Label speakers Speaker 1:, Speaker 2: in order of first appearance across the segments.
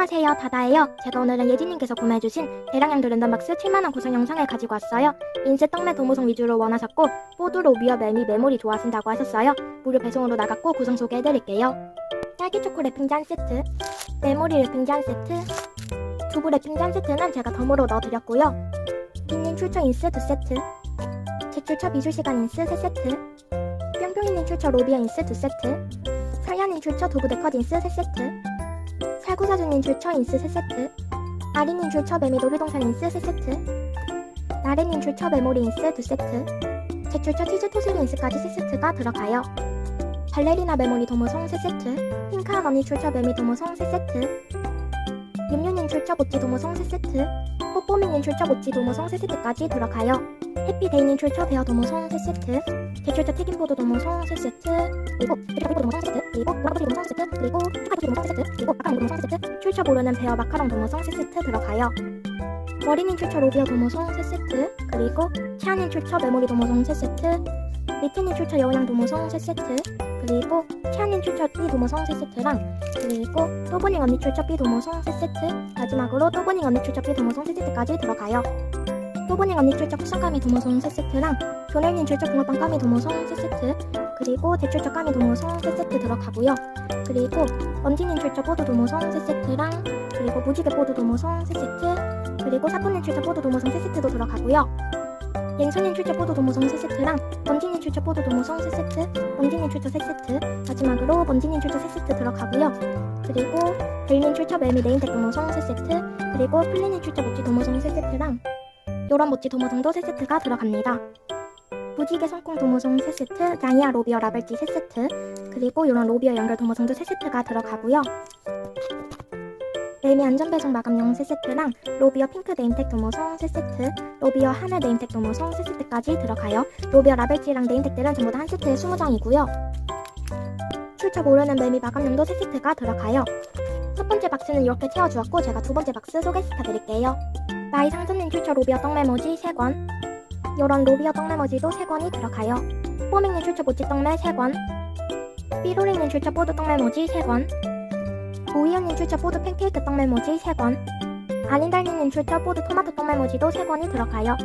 Speaker 1: 안녕하세요 다다예요. 제가 오늘은 예진님께서 구매해주신 대량양도 랜덤박스 7만원 구성 영상을 가지고 왔어요. 인쇄 떡메 도모성 위주로 원하셨고 뽀드 로비어 멜미 메모리 좋아하신다고 하셨어요. 무료 배송으로 나갔고 구성 소개해드릴게요. 딸기 초코 랩핑 잔 세트 메모리 랩핑 잔 세트 두부 랩핑 잔 세트는 제가 덤으로 넣어드렸고요. 빈님 출처 인스 두 세트 제출처 미술시간 인스 세 세트 뿅뿅이님 출처 로비어 인스 두 세트 설현님 출처 두부 데컷 인스 세 세트 살구사주님 줄처 인스 3세트. 아리님 줄처 매미 놀이동산 인스 3세트. 나래님 줄처 메모리 인스 2세트. 제출처 치즈 토슬리 인스까지 3세트가 들어가요. 발레리나 메모리 도모송 3세트. 핑크한 언니 줄처 매미 도모송 3세트. 윤유님 줄처 모찌 도모송 3세트 뽀뽀미님 줄처 모찌 도모송 3세트까지 들어가요. 해피데이님 줄처 베어 도모송 3세트 제출처 튀김보드 도모송 3세트 그리고 제출처 도모송 3세트 그리고 와라버시 도모송 세트 그리고 추가토시 도모송 세트 그리고 마카롱 도모송 세트 출처 모르는 베어 마카롱 도모송 3세트 들어가요. 머리닌 출처 로비어 도모송 3세트 그리고 치아닌 출처 메모리 도모송 3세트 리트닌 출처 여운양 도모송 3세트 그리고 치아닌 출처 B 도모송 3세트랑 그리고 또보닝 언니 출처 B 도모송 3세트 마지막으로 또보닝 언니 출처 B 도모송 3세트까지 들어가요 또보닝 언니 출처 쿠션감이 도모송 3세트랑 조넬님 출처 붕어빵 까미 도모송 3세트 그리고 대출처 까미 도모송 3세트 들어가고요 그리고 먼지님 출처 보드 도모송 3세트랑 그리고 무지개 보드 도모송 3세트 그리고 사포님 출처 보드 도모송 3세트도 들어가고요 옌소님 출처 보드 도모송 3세트랑 먼지님 출처 보드 도모송 3세트 먼지님 출처 3세트 마지막으로 먼지님 출처 3세트 들어가고요 그리고 벨님 출처 매미 네임텍 도모송 3세트 그리고 플리님 출처 모찌 도모송 3세트랑 요런 모찌 도모송도 3세트가 들어갑니다 무지개 손콩 도모송 3세트 자이아 로비어 라벨지 3세트 그리고 이런 로비어 연결 도모성도 3세트가 들어가고요. 레미 안전배송 마감용 3세트랑 로비어 핑크 네임텍 도모성 3세트, 로비어 하늘 네임텍 도모성 3세트까지 들어가요. 로비어 라벨지랑 네임텍들은 전부 다 한 세트에 20장이고요. 출처 모르는 매미 마감용도 3세트가 들어가요. 첫 번째 박스는 이렇게 채워주었고 제가 두 번째 박스 소개시켜드릴게요. 마이 상선님 출처 로비어 떡메모지 3권 요런 로비어 떡메모지도 3권이 들어가요. 뽀밍님 출처 모찌 떡메 3권 삐로링님 출처 보드 떡메모지 3권 오이언님 출처 보드 팬케이크 떡 메모지 3권. 아닌달님님 출처 보드 토마토 떡 메모지도 3권이 들어가요.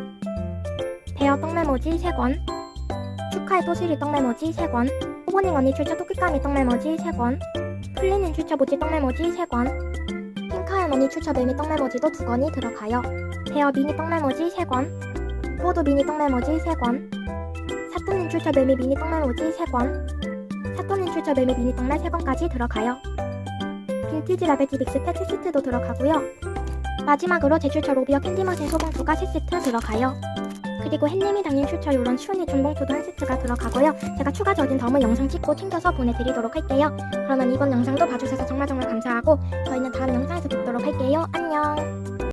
Speaker 1: 베어 떡메모지 3권. 축하의 토시리 떡 메모지 3권. 호보닝 언니 출처 토끼까미 떡 메모지 3권. 플리님 출처 모찌 떡 메모지 3권. 핑카연 언니 출처 매미 떡 메모지도 2권이 들어가요. 베어 미니 떡 메모지 3권. 보드 미니 떡 메모지 3권. 사또님 출처 매미 미니 떡 메모지 3권. 사토닌 출처 매미 미니 떡날 3번까지 들어가요. 빈티지 라벨티 믹스 팩 세트도 들어가고요. 마지막으로 제출처 로비어 캔디맛의 소봉투가 3세트 들어가요. 그리고 햇님이 담긴 출처 요런 슈니 중봉투도 한 세트가 들어가고요. 제가 추가 적인 덤을 영상 찍고 챙겨서 보내드리도록 할게요. 그러면 이번 영상도 봐주셔서 정말 정말 감사하고 저희는 다음 영상에서 뵙도록 할게요. 안녕!